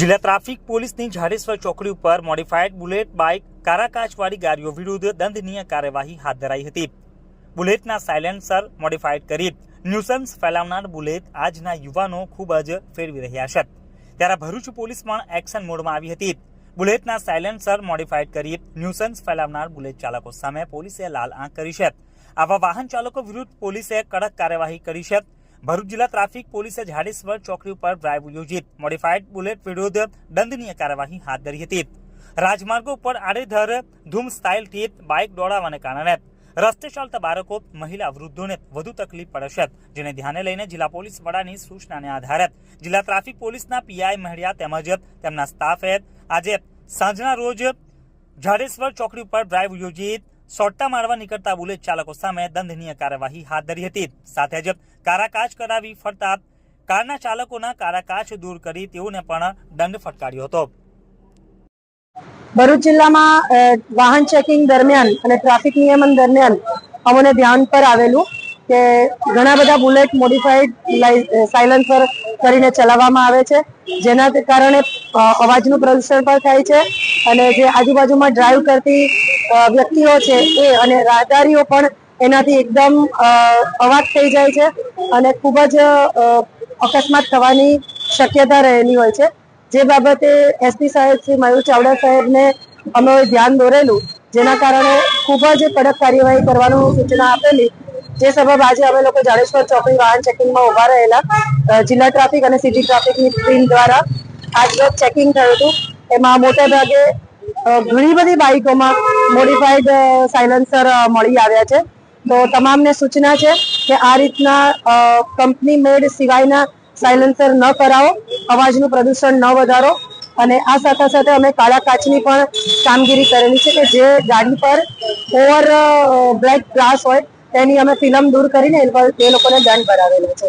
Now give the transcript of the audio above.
જિલ્લા ટ્રાફિક પોલીસની જાડેશ્વર ચોકડી ઉપર મોડિફાઈડ બુલેટ, બાઇક કારાકાચવાળી ગાડીઓ વિરુદ્ધ દંડનીય કાર્યવાહી હાથ ધરાઈ હતી. બુલેટના સાયલેન્સર મોડિફાઈડ કરી ન્યુસન્સ ફેલાવનાર બુલેટ આજના યુવાનો ખૂબ જ ફેરવી રહ્યા છે. ત્યારે ભરૂચ પોલીસ પણ એક્શન મોડમાં આવી હતી. બુલેટના સાયલેન્સર મોડિફાઈડ કરી ન્યુસન્સ ફેલાવનાર બુલેટ ચાલકો સામે પોલીસે લાલ આંખ કરી છે. આવા વાહન ચાલકો વિરુદ્ધ પોલીસે કડક કાર્યવાહી કરી છે. ભરૂચ જિલ્લા ટ્રાફિક પોલીસે ઝાડેશ્વર ચોકડી ઉપર ડ્રાઈવ યોજી મોડિફાઈડ બુલેટ વિરુદ્ધ દંડનીય કાર્યવાહી હાથ ધરી હતી. રાજમાર્ગો ઉપર આડેધર ધૂમ સ્ટાઇલથી બાઇક દોડાવવાને કારણે રસ્તે ચાલતા બાળકો, મહિલા વૃદ્ધોને વધુ તકલીફ પડશે જેને ધ્યાને લઈને જિલ્લા પોલીસ વડાની સૂચનાને આધારે જિલ્લા ટ્રાફિક પોલીસના પીઆઈ મહેડિયા તેમજ તેમના સ્ટાફે આજે સાંજના રોજ જાડેશ્વર ચોકડી ઉપર ડ્રાઈવ યોજી સોટ્ટા મારવા નીકળતા બુલેટ ચાલકો સામે દંડનીય કાર્યવાહી હાથ ધરી હતી. સાથે જ કારાકાચ કરાવી ફરતા કારના ચાલકોના કારાકાચ દૂર કરી તેઓને પણ દંડ ફટકાર્યો હતો. ભરૂચ જિલ્લામાં વાહન ચેકિંગ દરમિયાન અને ટ્રાફિક નિયમન દરમિયાન અમને ધ્યાન પર આવેલું કે ઘણા બધા બુલેટ મોડિફાઈડ સાયલન્સર કરીને ચલાવવામાં આવે છે, જેના કારણે અવાજનું પ્રદૂષણ પણ થાય છે અને જે આજુબાજુમાં ડ્રાઈવ કરતી વ્યક્તિઓ છે એ અને રાહદારીઓ પણ એનાથી એકદમ અવાક થઈ જાય છે અને ખૂબ જ અકસ્માત થવાની શક્યતા રહેલી હોય છે. જે બાબતે એસપી સાહેબ શ્રી મયુર ચાવડા સાહેબને અમે ધ્યાન દોરેલું, જેના કારણે ખૂબ જ કડક કાર્યવાહી કરવાનું સૂચના આપેલી. જે સબબ આજે અમે લોકો જાડેશ્વર ચોકડી વાહન ચેકિંગમાં ઊભા રહેલા જિલ્લા ટ્રાફિક અને સિટી ટ્રાફિકની ટીમ દ્વારા આજ ચેકિંગ થયું હતું. એમાં મોટે ભાગે ઘણી બધી બાઇકોમાં મોડિફાઈડ સાયલન્સર મળી આવ્યા છે. તો તમામને સૂચના છે કે આ રીતના કંપની મેડ સિવાયના સાયલન્સર ન કરાવો, અવાજનું પ્રદૂષણ ન વધારો અને આ સાથે સાથે અમે કાળા કાચની પણ કામગીરી કરેલી છે કે જે ગાડી પર ઓવર બ્લેક ગ્લાસ હોય તેની અમે ફિલ્મ દૂર કરીને એ લોકો- એ લોકોને દંડ ભરાવેલો છે.